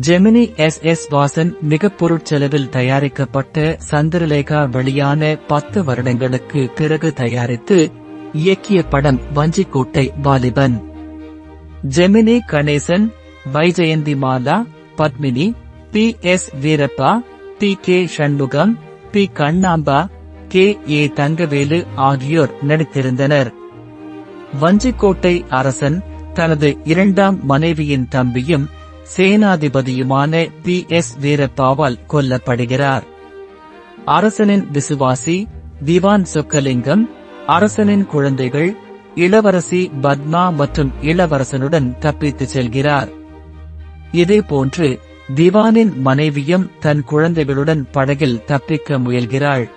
Gemini S S Vasan மிக பொருட்செலவில் தயாரிக்கப்பட்ட சந்திரலேகா வெளியான பத்து வருடங்களுக்கு பிறகு தயாரித்து இயக்கிய படம் Vanjikottai Valiban. Gemini Ganesan Vyjayanthimala Padmini P S Veerappa P K Shanmugam P Kannamba K A Thangavelu ஆகியோர் நடித்திருந்தனர். வஞ்சிக்கோட்டை அரசன் தனது இரண்டாம் மனைவியின் தம்பியும் சேனாதிபதியுமான பி. எஸ். வீரப்பாவால் கொல்லப்படுகிறார். அரசனின் விசுவாசி திவான் சொக்கலிங்கம் அரசனின் குழந்தைகள் இளவரசி பத்மா மற்றும் இளவரசனுடன் தப்பித்துச் செல்கிறார். இதேபோன்று திவானின் மனைவியும் தன் குழந்தைகளுடன் படகில் தப்பிக்க முயல்கிறாள்.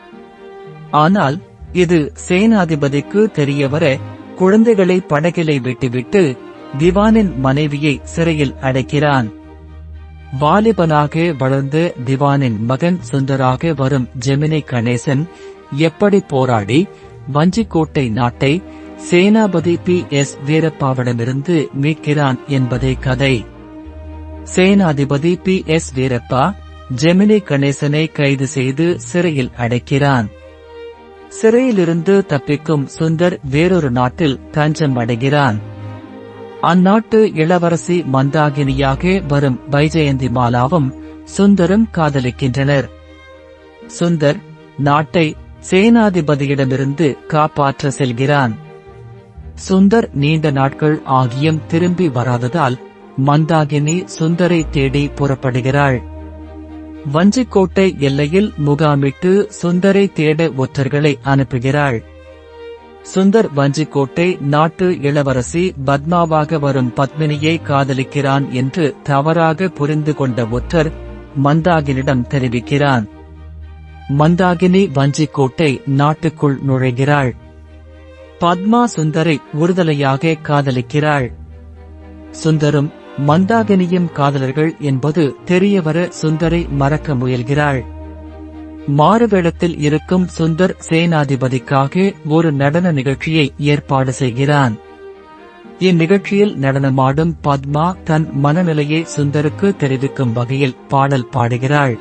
ஆனால் இது சேனாதிபதிக்கு தெரியவர குழந்தைகளை படகிலை விட்டுவிட்டு திவானின் மனைவியை சிறையில் அடைக்கிறான். வாலிபனாக வளர்ந்து திவானின் மகன் சுந்தராக வரும் ஜெமினி கணேசன் எப்படி போராடி வஞ்சிக்கோட்டை நாட்டை சேனாபதி பி. எஸ். வீரப்பாவிடமிருந்து மீட்கிறான் என்பதே கதை. சேனாதிபதி பி. எஸ். வீரப்பா ஜெமினி கணேசனை கைது செய்து சிறையில் அடைக்கிறான். சிறையிலிருந்து தப்பிக்கும் சுந்தர் வேறொரு நாட்டில் தஞ்சம் அடைகிறான் அந்நாட்டு இளவரசி மந்தாகினியாக வரும் வைஜெயந்தி மாலாவும் சுந்தரும் காதலிக்கின்றனர். சுந்தர் நாட்டை சேனாதிபதியிடமிருந்து காப்பாற்ற செல்கிறான். சுந்தர் நீண்ட நாட்கள் ஆகியும் திரும்பி வராததால் மந்தாகினி சுந்தரை தேடி புறப்படுகிறாள். வஞ்சிக்கோட்டை எல்லையில் முகாமிட்டு சுந்தரை தேட ஒற்றர்களை அனுப்புகிறாள். சுந்தர் வஞ்சிக்கோட்டை நாட்டு இளவரசி பத்மாவாக வரும் பத்மினியை காதலிக்கிறான் என்று தவறாக புரிந்து கொண்ட ஒற்றர் மந்தாகினிடம் தெரிவிக்கிறான். மந்தாகினி வஞ்சிக்கோட்டை நாட்டுக்குள் நுழைகிறாள். பத்மா சுந்தரை ஒருதலையாக காதலிக்கிறாள். சுந்தரும் மந்தாகினியும் காதலர்கள் என்பது தெரியவர சுந்தரை மறக்க முயல்கிறாள். மாறுவேடத்தில் இருக்கும் சுந்தர் சேனாதிபதிக்காக ஒரு நடன நிகழ்ச்சியை ஏற்பாடு செய்கிறான். இந்நிகழ்ச்சியில் நடனமாடும் பத்மா தன் மனநிலையை சுந்தருக்கு தெரிவிக்கும் வகையில் பாடல் பாடுகிறாள்.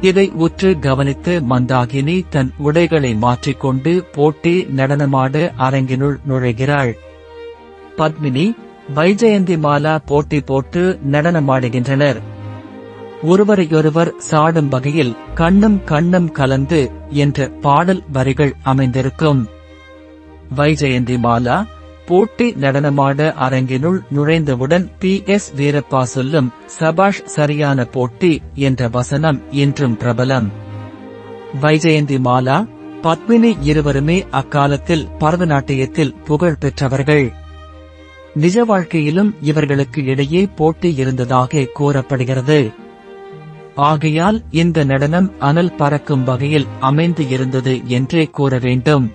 இதை உற்று கவனித்து மந்தாகினி தன் உடைகளை மாற்றிக்கொண்டு போட்டி நடனமாட அரங்கினுள் நுழைகிறாள். பத்மினி வைஜெயந்தி மாலா போட்டி போட்டு நடனமாடுகின்றனர். ஒருவரையொருவர் சாடும் வகையில் கண்ணும் கண்ணும் கலந்து என்ற பாடல் வரிகள் அமைந்திருக்கும். வைஜெயந்தி மாலா போட்டி நடனமாட அரங்கினுள் நுழைந்தவுடன் பி. எஸ். வீரப்பா சொல்லும் சபாஷ் சரியான போட்டி என்ற வசனம் இன்றும் பிரபலம். வைஜெயந்தி மாலா பத்மினி இருவருமே அக்காலத்தில் பரதநாட்டியத்தில் புகழ் பெற்றவர்கள். நிஜ வாழ்க்கையிலும் இவர்களுக்கு இடையே போட்டி இருந்ததாக கூறப்படுகிறது. ஆகையால் இந்த நடனம் அனல் பறக்கும் வகையில் அமைந்து இருந்தது என்றே கூற வேண்டும்.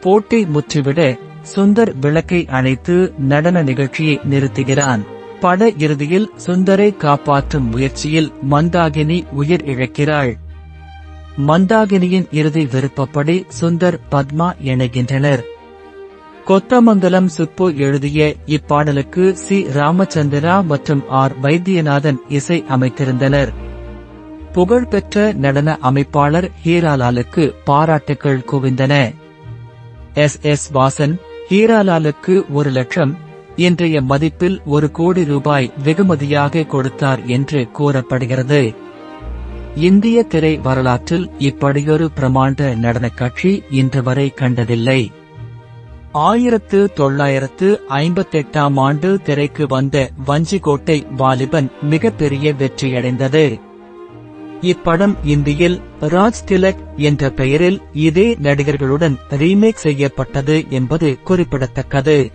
போட்டி முற்றிவிட சுந்தர் விளக்கை அணைத்து நடன நிகழ்ச்சியை நிறுத்துகிறான். பட இறுதியில் சுந்தரை காப்பாற்றும் முயற்சியில் மந்தாகினி உயிர் இழக்கிறாள். மந்தாகினியின் இறுதி விருப்பப்படி சுந்தர் பத்மா இணைகின்றனர். கொத்தமங்கலம் சுப்பு எழுதிய இப்பாடலுக்கு சி. ராமச்சந்திரா மற்றும் ஆர். வைத்தியநாதன் இசை அமைத்திருந்தனர். புகழ்பெற்ற நடன அமைப்பாளர் ஹீராலாலுக்கு பாராட்டுகள் குவிந்தன. எஸ். எஸ். வாசன் ஹீராலாலுக்கு ஒரு லட்சம் இன்றைய மதிப்பில் ஒரு கோடி ரூபாய் வெகுமதியாக கொடுத்தார் என்று கூறப்படுகிறது. இந்திய திரை வரலாற்றில் இப்படியொரு பிரமாண்ட நடனக் காட்சி இன்று வரை கண்டதில்லை. ஆயிரத்து தொள்ளாயிரத்து ஐம்பத்தெட்டாம் ஆண்டு திரைக்கு வந்த வஞ்சிக்கோட்டை வாலிபன் மிகப்பெரிய வெற்றியடைந்தது. இப்படம் இந்தியில் ராஜ் திலக் என்ற பெயரில் இதே நடிகர்களுடன் ரீமேக் செய்யப்பட்டது என்பது குறிப்பிடத்தக்கது.